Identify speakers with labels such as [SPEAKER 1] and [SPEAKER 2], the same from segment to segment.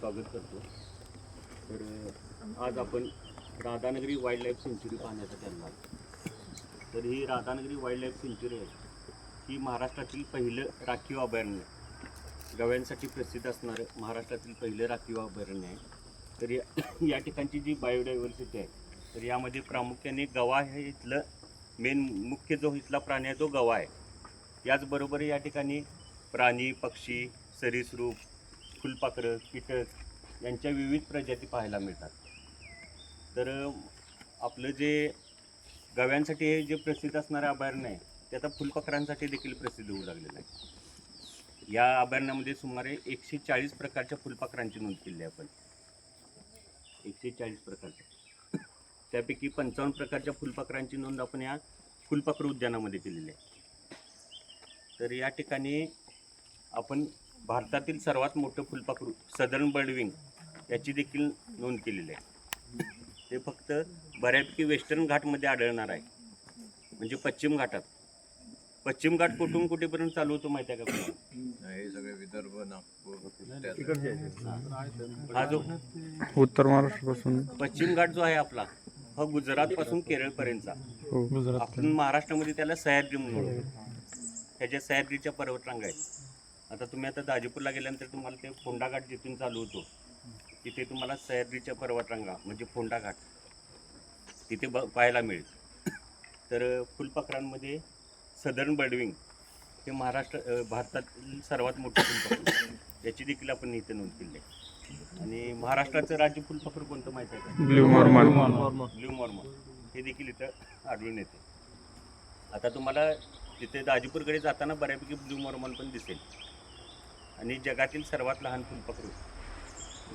[SPEAKER 1] स्वागत करतो. तर आज आपण राधानगरी वाईल्ड लाईफ सेंच्युरी पाहण्यासाठी आणणार तर ही राधानगरी वाईल्ड लाईफ सेंच्युरी आहे. ही महाराष्ट्रातील पहिलं राखीव अभयारण्य गव्यांसाठी प्रसिद्ध असणारं महाराष्ट्रातील पहिलं राखीव अभयारण्य आहे. तर या या ठिकाणची जी बायोडायव्हर्सिटी आहे तर यामध्ये प्रामुख्याने गवा हे इथलं मेन मुख्य जो इथला प्राणी आहे तो गवा आहे. याचबरोबर या ठिकाणी प्राणी पक्षी सरीसृप फुलपाखरं कीटक यांच्या विविध प्रजाती पाहायला मिळतात. तर आपलं जे गव्यांसाठी हे जे प्रसिद्ध असणारं अभयारण्य आहे ते आता फुलपाखरांसाठी देखील प्रसिद्ध होऊ लागलेलं आहे. या अभयारण्यामध्ये सुमारे एकशे चाळीस प्रकारच्या फुलपाखरांची नोंद केली आहे आपण. एकशे चाळीस प्रकारच्या. त्यापैकी पंचावन्न प्रकारच्या फुलपाखरांची नोंद आपण या फुलपाखरू उद्यानामध्ये केलेली आहे. तर या ठिकाणी आपण भारतातील सर्वात मोठं फुलपाखरू सदर्न बर्डविंग याची देखील नोंद केलेली आहे. ते फक्त बऱ्यापैकी वेस्टर्न घाटमध्ये आढळणार आहे. म्हणजे पश्चिम घाटात. पश्चिम घाट कुठून कुठेपर्यंत चालू होतो माहिती आहे का?
[SPEAKER 2] हे सगळे विदर्भ नागपूर.
[SPEAKER 1] हा जो
[SPEAKER 3] उत्तर महाराष्ट्रापासून.
[SPEAKER 1] पश्चिम घाट जो आहे आपला हा गुजरातपासून केरळपर्यंतचा.
[SPEAKER 3] हो. गुजरात
[SPEAKER 1] आपण महाराष्ट्रामध्ये त्याला सह्याद्री म्हणून ओळखतो. ह्याच्या सह्याद्रीच्या पर्वतरांगा आहेत. आता तुम्ही आता दाजीपूरला गेल्यानंतर तुम्हाला ते फोंडा घाट जिथून चालू होतो तिथे तुम्हाला सह्याद्रीच्या पर्वतरांगा म्हणजे फोंडा घाट तिथे ब पाहायला मिळेल. तर फुलपाखरांमध्ये सदर्न बर्डविंग हे महाराष्ट्र भारतातील सर्वात मोठे फुलपाखरू. याची देखील आपण इथे नोंद केली आहे. आणि महाराष्ट्राचं राज्य फुलपाखरू कोणतं माहिती आहे का?
[SPEAKER 3] Blue Mormon.
[SPEAKER 1] Blue Mormon. हे देखील इथं आढळून येते. आता तुम्हाला तिथे दाजीपूरकडे जाताना बऱ्यापैकी ब्ल्यू मॉर्मन पण दिसेल. आणि जगातील सर्वात लहान फुलपकरू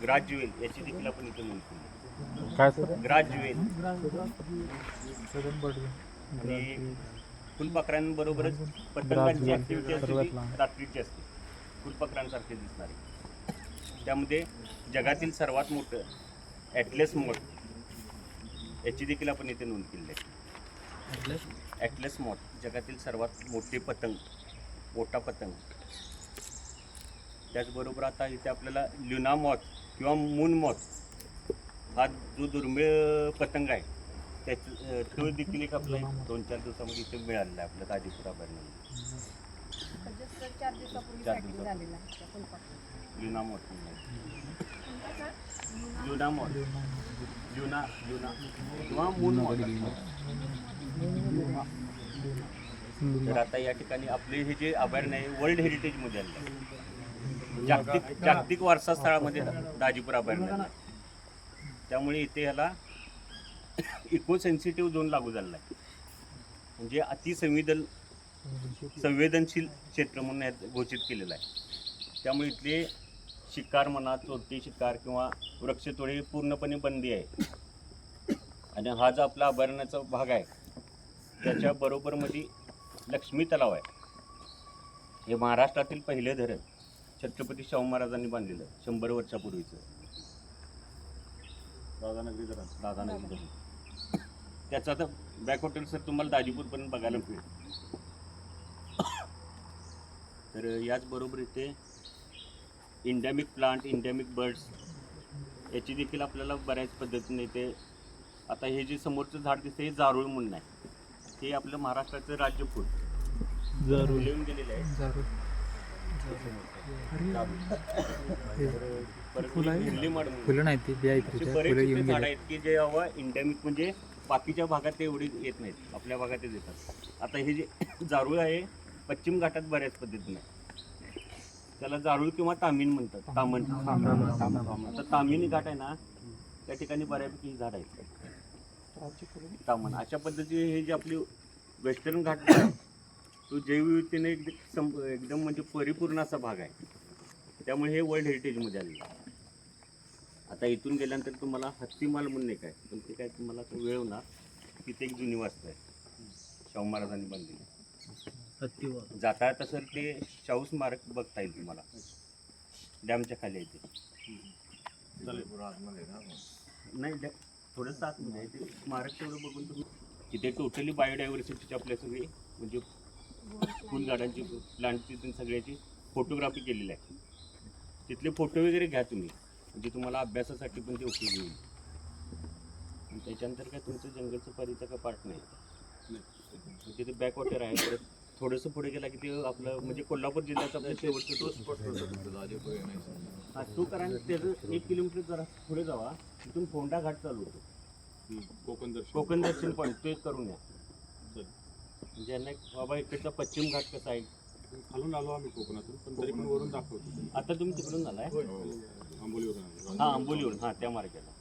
[SPEAKER 1] ग्रास ज्युवेल याची देखील आपण इथे नोंद केली.
[SPEAKER 3] काय
[SPEAKER 1] ज्युवेल आणि फुलपाखरांबरोबरच पतंगांची ऍक्टिव्हिटी असते रात्रीची असते. फुलपाखरांसारखे दिसणारी. त्यामध्ये जगातील सर्वात मोठं ॲटलेस मोड याची देखील आपण इथे नोंद केली आहे. ॲटलेस मॉट जगातील सर्वात मोठे पतंग मोठा पतंग. त्याचबरोबर आता इथे आपल्याला ल्युना मॉथ किंवा मून मॉथ हा जो दुर्मिळ पतंग आहे त्याच तो देखील एक आपला दोन चार दिवसामध्ये इथे मिळालेला आहे आपल्या ताजीपूर अभयारण्यामध्ये
[SPEAKER 4] चार दिवसापूर्वी.
[SPEAKER 1] Luna moth luna moth. Luna luna. किंवा मून मॉथ. तर आता या ठिकाणी आपले हे जे अभयारण्य आहे वर्ल्ड हेरिटेजमध्ये आलेलं आहे. जागतिक जागतिक वारसा स्थळामध्ये दाजीपूर अभयारण्य त्यामुळे इथे याला इको सेन्सिटिव्ह झोन लागू झालेला आहे. म्हणजे अतिसंवेदन संवेदनशील क्षेत्र म्हणून यात घोषित केलेलं आहे. त्यामुळे इथले शिकार म्हणा चोरटी शिकार किंवा वृक्षतोडी पूर्णपणे बंदी आहे. आणि हा जो आपला अभयारण्याचा भाग आहे त्याच्या बरोबरमध्ये लक्ष्मी तलाव आहे. हे महाराष्ट्रातील पहिले धरण. छत्रपती शाहू महाराजांनी बांधलेलं शंभर वर्षापूर्वीचं. दादानगरी धरण दादानगरी धरण त्याचं आता बॅक हॉटेल सर तुम्हाला दाजीपूरपर्यंत बघायला मिळेल. तर याचबरोबर इथे इंडॅमिक प्लांट इंडॅमिक बर्ड्स याची देखील आपल्याला बऱ्याच पद्धतीने इथे आता हे जे समोरचं झाड दिसतं हे जारूळ म्हणून आहे. हे आपलं महाराष्ट्राचं राज्य फूल लिहून गेलेलं आहे तर परत हिरली माड म्हणून.
[SPEAKER 3] फुलं नाही ती बी आहेत
[SPEAKER 1] असे
[SPEAKER 3] तिथे
[SPEAKER 1] बरेच
[SPEAKER 3] फुलं येऊन
[SPEAKER 1] झाडं
[SPEAKER 3] गेले
[SPEAKER 1] आहेत की जे हवा इंडॅमिक म्हणजे बाकीच्या भागात ते एवढी येत नाहीत. आपल्या भागातच येतात आता हे जे जारूळ आहे पश्चिम घाटात बऱ्याच पद्धतीने आहे. त्याला जारूळ किंवा तामीन म्हणतात. तामण. आता तामिनी घाट आहे ना त्या ठिकाणी बऱ्यापैकी ही झाड आहेत. तामण. अशा पद्धतीने हे जे आपली वेस्टर्न घाट तो जैवविविधतेने एकदम सं- एकदम म्हणजे परिपूर्ण असा भाग आहे. त्यामुळे हे वर्ल्ड हेरिटेजमध्ये आलेलं आहे. आता इथून गेल्यानंतर तुम्हाला हत्तीमाल म्हणून एक आहे. पण ते काय तुम्हाला आता वेळ होणार तिथे एक जुनी वास्तू आहे. शाहू महाराजांनी बांधलेली जाता तसं ते शाहू स्मारक बघता येईल तुम्हाला. डॅमच्या खाली आहे ते. नाही डॅ थोडंसं आतमध्ये आहे ते. स्मारक तेवढं बघून तुम्ही तिथे टोटली बायोडायव्हर्सिटीची आपल्या सगळी म्हणजे फुलझाडांची प्लांटची सगळ्याची फोटोग्राफी केलेली आहे. तिथले फोटो वगैरे घ्या तुम्ही. म्हणजे तुम्हाला अभ्यासासाठी पण ते उपयोगी होईल. आणि त्याच्यानंतर काय तुमचं जंगलचं परीचं का पार्ट नाही. म्हणजे ते बॅकवॉटर आहे. परत थोडंसं पुढे गेला की ते आपलं म्हणजे कोल्हापूर जिल्ह्याचा आपलं शेवटचं. हा तो करा आणि त्याचं एक किलोमीटर जरा पुढे जावा. तिथून फोंडा घाट चालू होतो.
[SPEAKER 5] कोकण दर्शन.
[SPEAKER 1] कोकण दर्शन पण ते करून या म्हणजे यांना एक बाबा इकडचा पश्चिम घाट कसा आहे?
[SPEAKER 5] खालून आलो आम्ही कोकणातून पण तरी पण वरून दाखवतो
[SPEAKER 1] आता तुम्ही तिकडून आलाय
[SPEAKER 5] आंबोलीवरून आलो.
[SPEAKER 1] हा आंबोलीवरून हा त्या मार्गाला.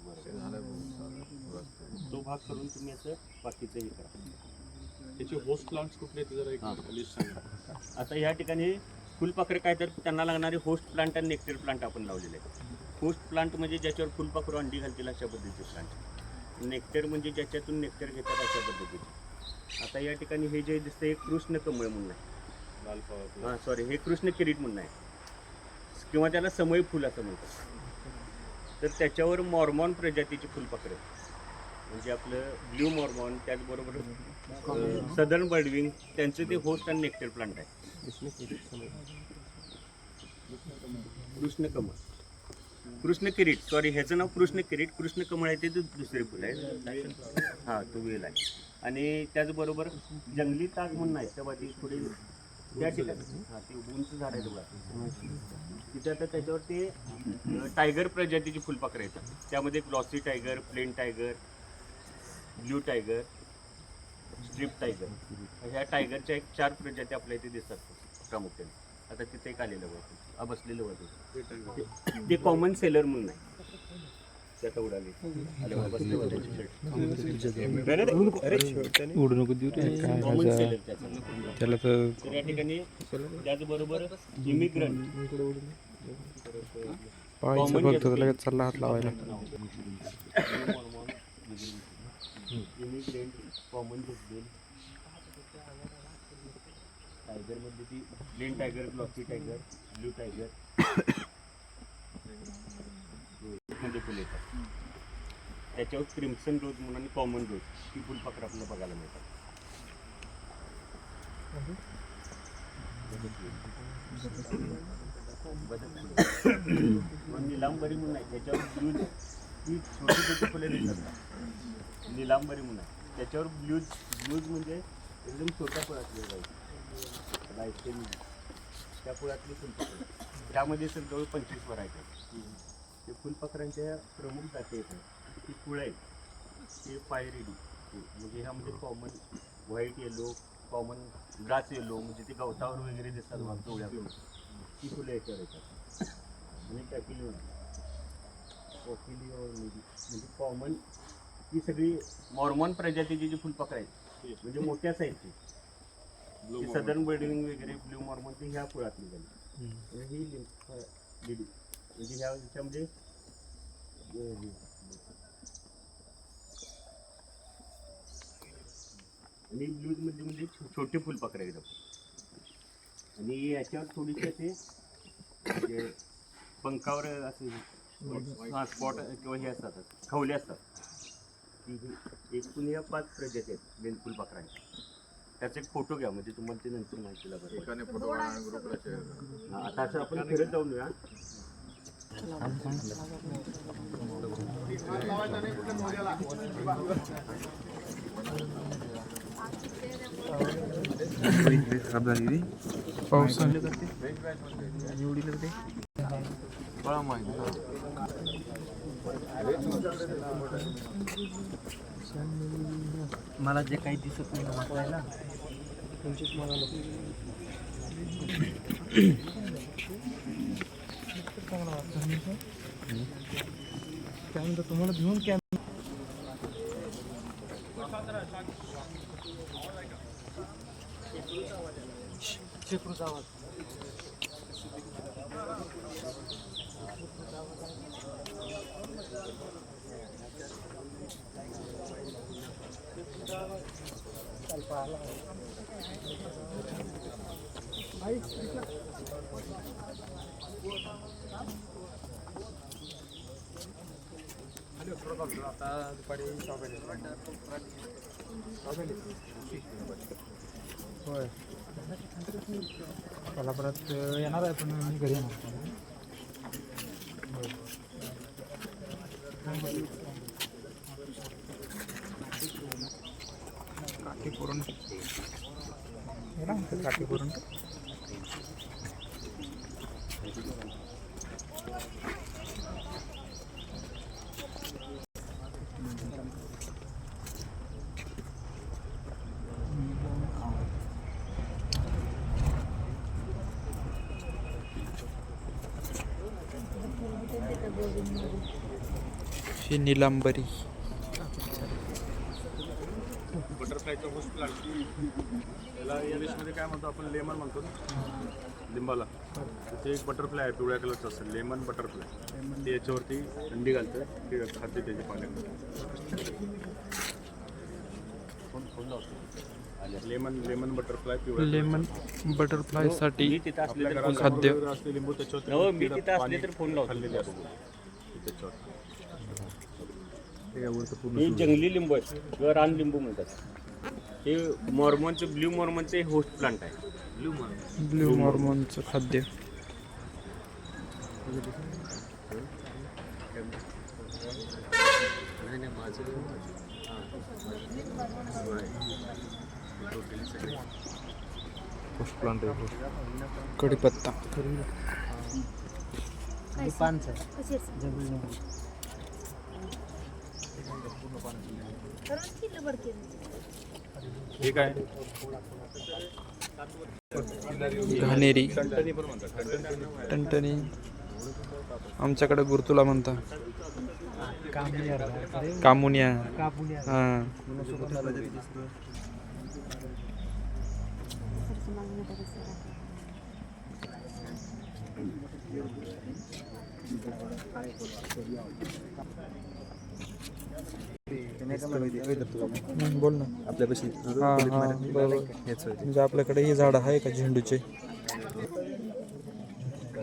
[SPEAKER 2] ते
[SPEAKER 1] भाग करून तुम्ही असं बाकीचं हे करा.
[SPEAKER 5] त्याचे होस्ट प्लांट्स कुठले आहेत ते जरा
[SPEAKER 1] हा.
[SPEAKER 5] एक लिस्ट सांगा.
[SPEAKER 1] आता या ठिकाणी फुलपाखरे काय तर त्यांना लागणारे होस्ट प्लांट आणि नेक्टर प्लांट आपण लावलेले आहेत. होस्ट प्लांट म्हणजे ज्याच्यावर फुलपाखरू अंडी घालतील अशा पद्धतीचे प्लांट नेक्टर म्हणजे ज्याच्यातून नेक्टर घेतात अशा पद्धतीचे. आता या ठिकाणी हे जे दिसतं हे कृष्ण कमळ म्हणून आहे.
[SPEAKER 5] लाल
[SPEAKER 1] हां सॉरी हे कृष्ण किरीट म्हणून आहे. किंवा त्याला समय फुल असं म्हणतात. तर त्याच्यावर मॉर्मॉन प्रजातीची फुलपाखरं. म्हणजे आपलं ब्ल्यू मॉर्मॉन त्याचबरोबर सदर्न बर्डविंग त्यांचं ते होस्ट आणि नेक्टर प्लांट आहे. कृष्ण कमळ. कृष्ण किरीट सॉरी ह्याचं नाव कृष्ण किरीट कृष्ण कमळ आहे ते दुसरे फुल आहे हां तो वेल आहे. आणि त्याचबरोबर जंगली ताग म्हणून आहे तेव्हा ती थोडी त्या ठिकाणी. हां उंच झाड आहे बघा. तिथे आता त्याच्यावरती टायगर प्रजातीची फुलपाखरं येतात. त्यामध्ये glossy tiger plain tiger blue tiger stripe tiger ह्या टायगरच्या एक चार प्रजाती आपल्या इथे दिसतात प्रामुख्याने. आता तिथे एक आलेलं होतं बसलेलं होतं ते- ते कॉमन सेलर म्हणून आहे. आता उडाले आले. बघा, बसले होते
[SPEAKER 3] उडू नको. देऊ त्याला. तर
[SPEAKER 1] या ठिकाणी त्याचबरोबर इमिग्रंट
[SPEAKER 3] पाहायचं बघतो लगेच चालला हात लावायला.
[SPEAKER 1] इमिग्रेंट कॉमन जुसबेल टायगरमध्ये ती. Green tiger glossy tiger blue tiger मध्ये फुल येतात. त्याच्यावर क्रिम्सन रोज म्हणून आणि कॉमन रोज ही फुलपाखरं आपल्याला बघायला मिळतात. मग निलांबरी म्हणून आहे त्याच्यावर ब्लूज ही छोटी छोटी फुले दिसतात. निलांबरी म्हणून आहे. त्याच्यावर ब्लूज ब्लूज म्हणजे एकदम छोट्या फुलातली जायचं लाइट त्या फुलातली फुलपाखरं त्यामध्ये सर जवळ पंचवीस व्हरायटी आहेत. ते फुलपाखरांच्या प्रमुख जाती आहेत. ती फुलं आहेत. ते फायरेडी म्हणजे ह्यामध्ये common white yellow common grass yellow म्हणजे ते गवतावर वगैरे दिसतात मग डोळ्याकडून ती फुलं याच्यावर येतात आणि टॅकिलिओन ओकिलिओ म्हणजे कॉमन ही सगळी मॉर्मॉन प्रजातीची जी फुलपाखरं आहेत म्हणजे मोठ्या साईजची. सदर्न बिल्डिंग वगैरे ब्ल्यू मॉर्मॉन ती ह्या फुलातली झाली. आणि ही लिली. म्हणजे ह्या हे. आणि ब्लूजमध्ये म्हणजे छोटे फुलपाखरं एकदम आणि याच्यावर थोडीशी असे म्हणजे पंखावर असे हा स्पॉट किंवा हे असतात खवले असतात. की एकूण या पाच प्रजाती आहेत बेल फुलपाखरांच्या त्याचा एक फोटो घ्या म्हणजे तुम्हाला ते नंतर माहिती लागेल.
[SPEAKER 2] एकाने फोटो काढा ग्रुपला शेअर करा.
[SPEAKER 1] हा, आता असं आपण फिरत जाऊन या
[SPEAKER 6] मला जे काही दिसत नाही वाचायला त्यानंतर तुम्हाला घेऊन कॅन शेकरूचा आवाज होय मला परत येणार आहे पण मी घरी येणार. काठी पुरण काठी पुरण
[SPEAKER 3] ही निलांबरी.
[SPEAKER 5] बटरफ्लायचा होस्ट प्लांट त्याला इंग्लिशमध्ये काय म्हणतो आपण लेमन म्हणतो ना? लिंबाला. तिथे एक बटरफ्लाय आहे पिवळ्या कलरचं असतं. लेमन बटरफ्लाय ते याच्यावरती थंडी घालतं ते खाते त्याच्या पाण्यामध्ये. लेमन लेमन बटरफ्लाय
[SPEAKER 3] लेमन
[SPEAKER 5] घरात
[SPEAKER 3] खाद्य.
[SPEAKER 5] लिंबू त्याच्यावरती
[SPEAKER 1] हो मी तिथं असले
[SPEAKER 5] पाणी
[SPEAKER 1] तर फ़ोन लावतो.
[SPEAKER 5] खाल्लेले असते त्याच्यावर
[SPEAKER 1] हे जंगली लिंबू आहे किंवा रान लिंबू म्हणतात. हे मॉर्मनचे ब्ल्यू मॉर्मनचे होस्ट प्लांट आहे. ब्ल्यू मॉर्मन
[SPEAKER 3] ब्ल्यू मॉर्मोनचं खाद्य कडीपत्ता
[SPEAKER 5] हे काय
[SPEAKER 3] घाणेरी.
[SPEAKER 5] टणटणी
[SPEAKER 3] टणटणी. आमच्याकडे गुरतुला म्हणता. कामुनिया हा. बोल ना.
[SPEAKER 6] आपल्यापाशी
[SPEAKER 3] हा हा बरोबर. म्हणजे आपल्याकडे ही झाड आहे का झेंडूचे?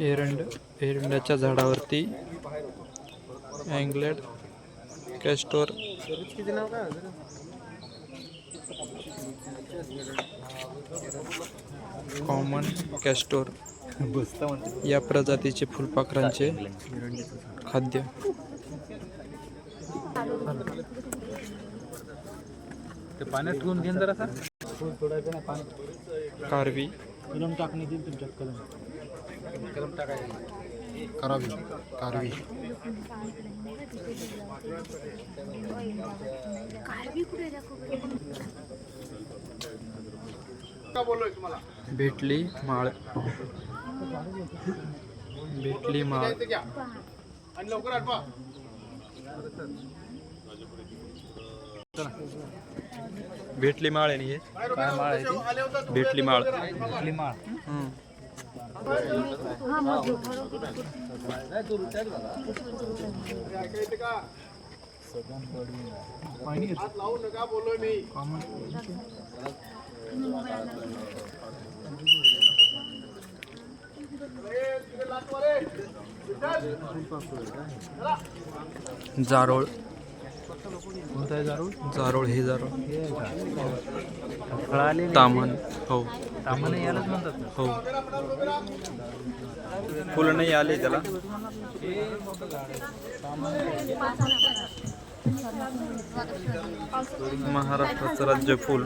[SPEAKER 3] एरंड एरंडाच्या झाडावरती अँगलेड कॅस्टोर कॉमन कॅस्टोर या प्रजातीचे फुलपाखरांचे खाद्य.
[SPEAKER 6] ते पाण्यात ठेवून घेऊन जरा सर
[SPEAKER 3] कारवी.
[SPEAKER 6] कलम टाकणे देईल तुमच्यात कलम कलम टाकायला.
[SPEAKER 3] कारवी. कारवी.
[SPEAKER 4] कारवी कुठे दाखव
[SPEAKER 3] भेटली माळ. भेटली माळ. भेटली माळ आहे ना हे?
[SPEAKER 6] काय माळ आहे ती?
[SPEAKER 3] भेटली माळ.
[SPEAKER 6] कुठली माळ.
[SPEAKER 3] जारोळ.
[SPEAKER 6] कोणता आहे दारू
[SPEAKER 3] जारोळ हे जारोळ.
[SPEAKER 6] फळाले
[SPEAKER 3] तामण हो.
[SPEAKER 6] सामान्य यालाच म्हणतात ना.
[SPEAKER 3] हो. फुलं नाही आले त्याला. महाराष्ट्राचं राज्य फुल.